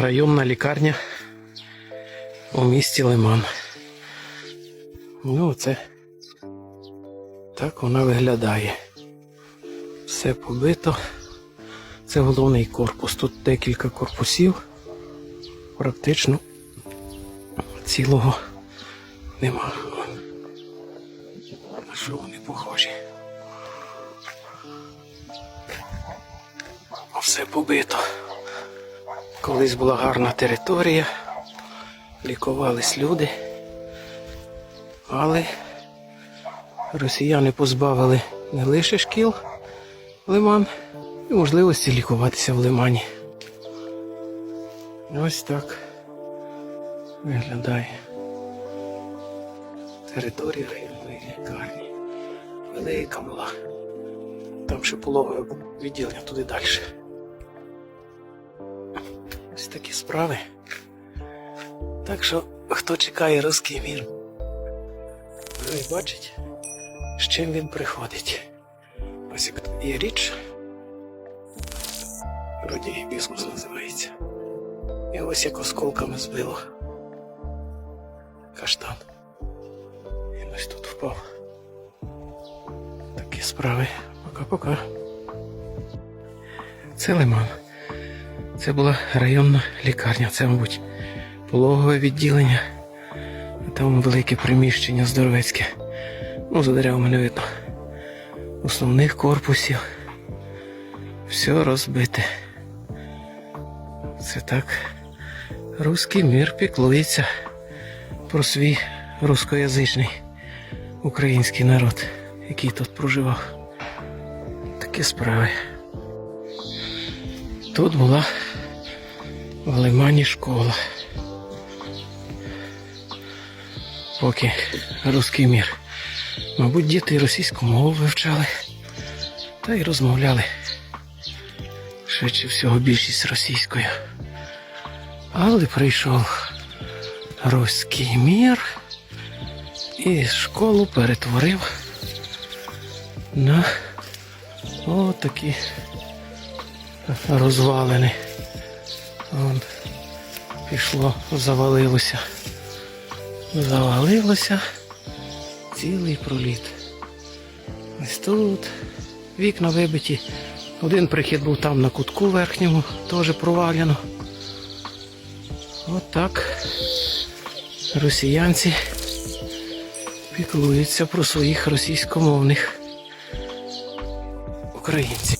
районна лікарня у місті Лиман. Ну, це так вона виглядає. Все побито. Це головний корпус. Тут декілька корпусів. Практично цілого нема. На що вони похожі? Все побито. Колись була гарна територія, лікувались люди, але росіяни позбавили не лише шкіл лиман і можливості лікуватися в лимані. Ось так виглядає територія районної лікарні. Велика була. Там ще пологове відділення туди далі. Ось такі справи. Так що, хто чекає русський мір, ви бачить, з чим він приходить. Ось як є річ. Вроді гібіскус називається. І ось як осколками збило. Каштан. Він ось тут впав. Такі справи. Пока-пока. Це лиман. Це була районна лікарня. Це, мабуть, пологове відділення. Там велике приміщення здоровецьке. Ну, за деревами не видно. Основних корпусів. Все розбите. Це так. Руський мір піклується про свій рускоязичний український народ, який тут проживав. Такі справи. Тут була в Лимані школа. Поки русський мір. Мабуть, діти російську мову вивчали та й розмовляли. Швидше всього більшість російською. Але прийшов руський мір і школу перетворив на отакі розвалини. Вон пішло, завалилося. Завалилося цілий проліт. Ось тут вікна вибиті. Один прихід був там на кутку верхньому, теж провалено. От так росіянці піклуються про своїх російськомовних українців.